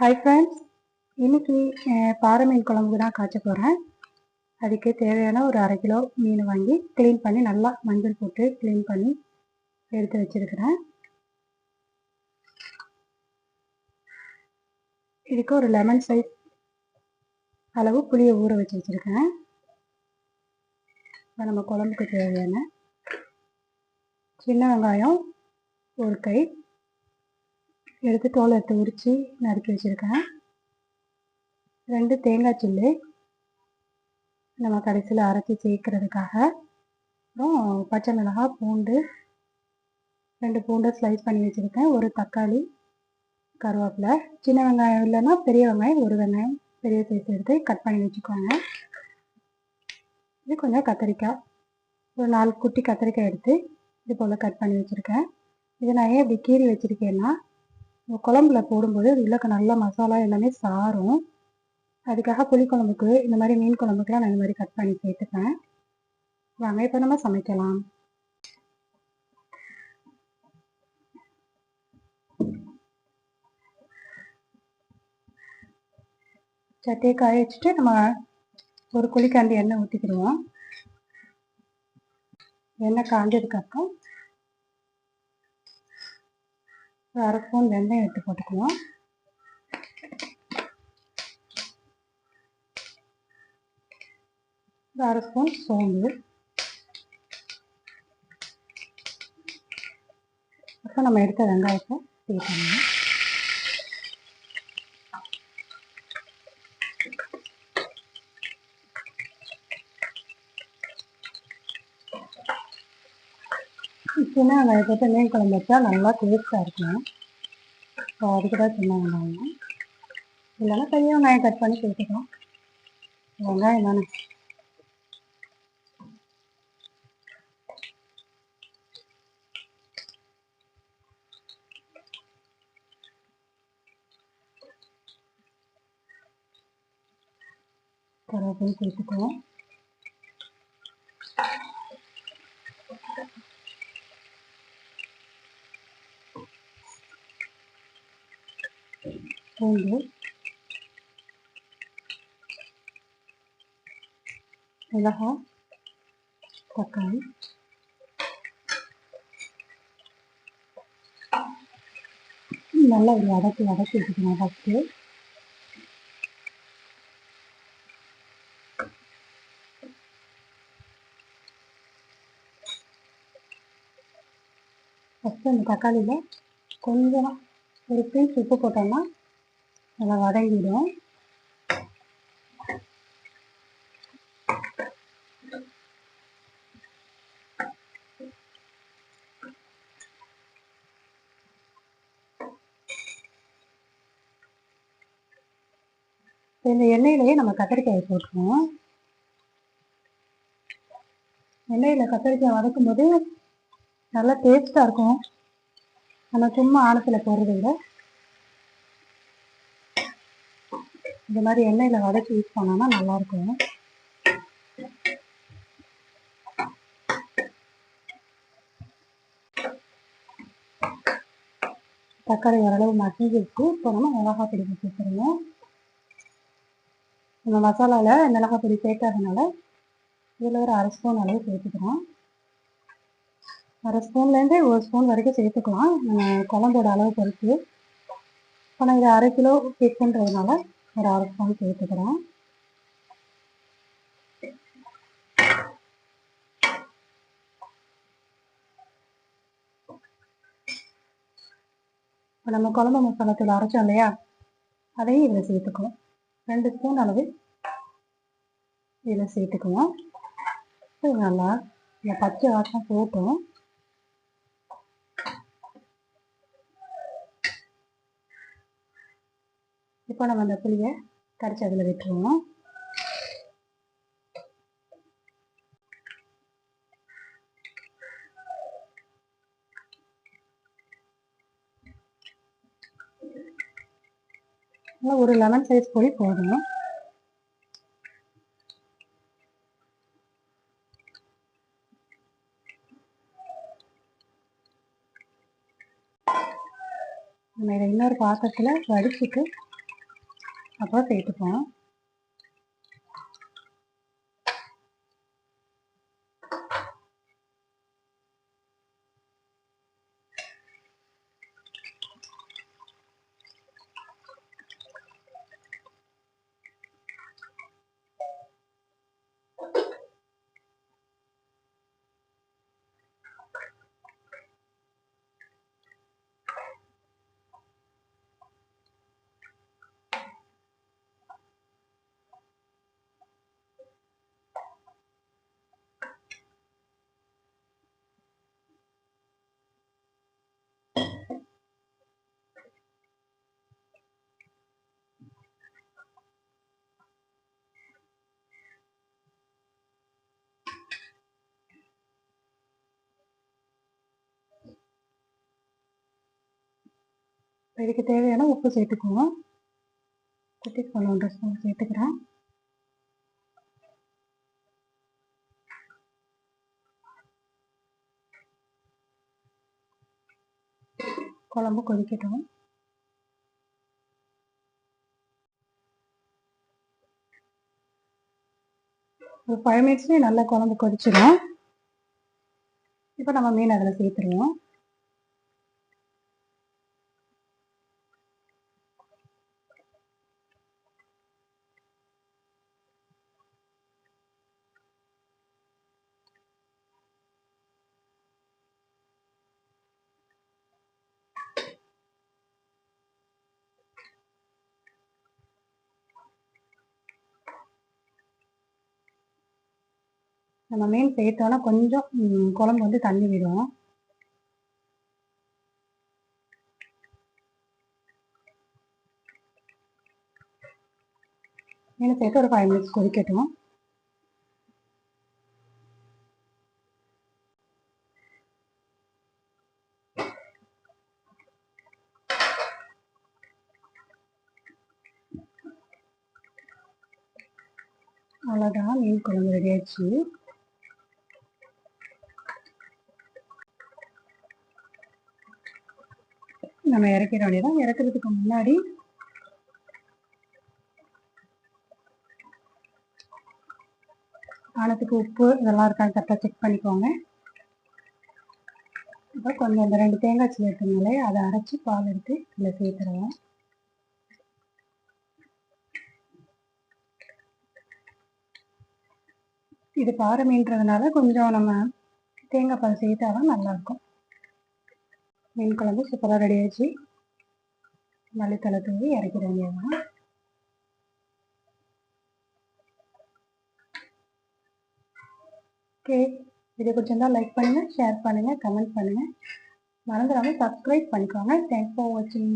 Hi friends இன்னைக்கு பாறை மீன் குழம்பு தான் காய்ச்ச போகிறேன் அதுக்கு தேவையான ஒரு அரை கிலோ மீன் வாங்கி க்ளீன் பண்ணி நல்லா மஞ்சள் போட்டு க்ளீன் பண்ணி எடுத்து வச்சிருக்கிறேன். இதுக்கு ஒரு லெமன் சைஸ் அளவு புளியை ஊற வச்சு வச்சுருக்கேன். இப்போ நம்ம குழம்புக்கு தேவையான சின்ன வெங்காயம் ஒரு கை எடுத்து தோலை எடுத்து உரித்து நறுக்கி வச்சுருக்கேன். ரெண்டு தேங்காய் சில்லு நம்ம கடைசியில் அரைச்சி சேர்க்கறதுக்காக. அப்புறம் பச்சை மிளகாய் பூண்டு ரெண்டு பூண்டை ஸ்லைஸ் பண்ணி வச்சுருக்கேன். ஒரு தக்காளி கருவேப்பிலை. சின்ன வெங்காயம் இல்லைன்னா பெரிய வெங்காயம் ஒரு வெங்காயம் பெரிய சைஸ் எடுத்து கட் பண்ணி வச்சுக்கோங்க. இது கொஞ்சம் கத்திரிக்காய். ஒரு நாலு குட்டி கத்திரிக்காய் எடுத்து இது போல் கட் பண்ணி வச்சுருக்கேன். இதை நான் ஏன் இப்படி கீறி வச்சுருக்கேன்னா குழம்புல போடும்போது அது உள்ளக்க நல்ல மசாலா எல்லாமே சாரும். அதுக்காக புளிக்குழம்புக்கு இந்த மாதிரி மீன் குழம்புக்குலாம் நான் இந்த மாதிரி கட் பண்ணி சேர்த்துப்பேன். வாங்க இப்போ நம்ம சமைக்கலாம். சட்டையை காய வச்சுட்டு நம்ம ஒரு குழிக்காண்டி எண்ணெய் ஊற்றிக்கிடுவோம் எண்ணெய் காஞ்சதுக்கப்புறம் ஒரு அரை ஸ்பூன் வெந்தயம் எடுத்து போட்டுக்கலாம் ஒரு அரை ஸ்பூன் சோம்பு. அப்புறம் நம்ம எடுத்த வெங்காயத்தை சேர்க்கணும் சின்ன வெங்காயம் மீன் குழம்பு வச்சா நல்லா டேஸ்ட்டாக இருக்கும். ஸோ அதுக்கு தான் சின்ன வெங்காயம் இல்லைன்னா பெரிய வெங்காயம் கட் பண்ணி சேர்த்துக்கலாம் வெங்காயம் தானே. கருவேப்பிலை சேர்த்துக்குவோம் பூண்டு மிளகாய் தக்காளி. நல்லா ஒரு வதக்கி வதக்கி வச்சுக்கணும் ஃபஸ்ட்டு ஃபஸ்ட்டு அந்த தக்காளியில் கொஞ்சம் ஒரு பீஸ் உப்பு போட்டோம்னா நல்லா வதங்கிடும். இந்த எண்ணெயிலேயே நம்ம கத்திரிக்காயை போட்டுருவோம். எண்ணெயில் கத்திரிக்காய் வதக்கும் போது நல்லா டேஸ்ட்டாக இருக்கும். நம்ம சும்மா ஆணத்தில் போடுறத விட. இந்த மாதிரி எண்ணெயில் வதக்கி யூஸ் பண்ணோம்னா நல்லாயிருக்கும் தக்காளி ஓரளவு மசிஞ்சிருக்கு இப்போ நம்ம மிளகாய் பொடி சேர்த்துருவோம் நம்ம மசாலாவில் மிளகாய் பொடி சேர்க்காதனால இதில் ஒரு அரை ஸ்பூன் அளவு சேர்த்துக்கிறோம். அரை ஸ்பூன்லேருந்து ஒரு ஸ்பூன் வரைக்கும் சேர்த்துக்கலாம். நம்ம குழம்போட அளவு பொறுத்து. இப்போ நான் இது அரை கிலோ கேக்குன்றதுனால ஒரு அரை ஸ்பூன் சேர்த்துக்கிறேன். இப்போ நம்ம குழம்பு மசாலாத்தூள் அரைச்சோம் இல்லையா? அதையும் இதில் சேர்த்துக்குவோம். ரெண்டு ஸ்பூன் அளவு இதில் சேர்த்துக்குவோம். நல்லா இந்த பச்சை வாசம் போட்டோம். இப்போ நம்ம அந்த புளியை கரைச்சி அதில் விட்டுருவோம். ஒரு லெமன் சைஸ் புளி போதும். நம்ம இதை இன்னொரு பாத்திரத்தில் வடிச்சுட்டு அப்போ சேர்த்துப்போம். இதுக்கு தேவையான உப்பு சேர்த்துக்குவோம் குட்டிக்கு ஸ்பூன் ஒன்றரை ஸ்பூன் சேர்த்துக்கிறேன். குழம்பு கொதிக்கட்டும். ஒரு ஃபைவ் மினிட்ஸ்லேயே நல்லா குழம்பு கொதிச்சிடும் இப்போ நம்ம மீன் அதில் சேர்த்துருவோம். நம்ம மீன் சேர்த்தோன்னா கொஞ்சம் குழம்பு வந்து தண்ணி விடும். மீன் சேர்த்து ஒரு ஃபைவ் மினிட்ஸ் கொதிக்கட்டும். அவ்வளோதான் மீன் குழம்பு ரெடி ஆயிடுச்சு. நம்ம இறக்கிட வேண்டியதான் இறக்குறதுக்கு முன்னாடி காலத்துக்கு உப்பு இதெல்லாம் இருக்கான்னு கரெக்டாக செக் பண்ணிக்கோங்க. இப்போ கொஞ்சம் இந்த ரெண்டு தேங்காய் சில்லி அதை அரைச்சி பால் எடுத்து இதில் சேர்த்துருவோம் இது பாறை மீன்றதுனால கொஞ்சம் நம்ம தேங்காய் பால் சேர்த்தா தான் நல்லாயிருக்கும். மீன் குழம்பு சூப்பராக ரெடி ஆச்சு மல்லித்தலை தூவி இறக்கிட வேண்டியதுதான். ஓகே வீடியோ பிடிச்சிருந்தா லைக் பண்ணுங்கள் ஷேர் பண்ணுங்கள் கமெண்ட் பண்ணுங்கள் மறந்துடாமல் சப்ஸ்கிரைப் பண்ணிக்கோங்க. தேங்க்ஸ் ஃபார் வாட்சிங்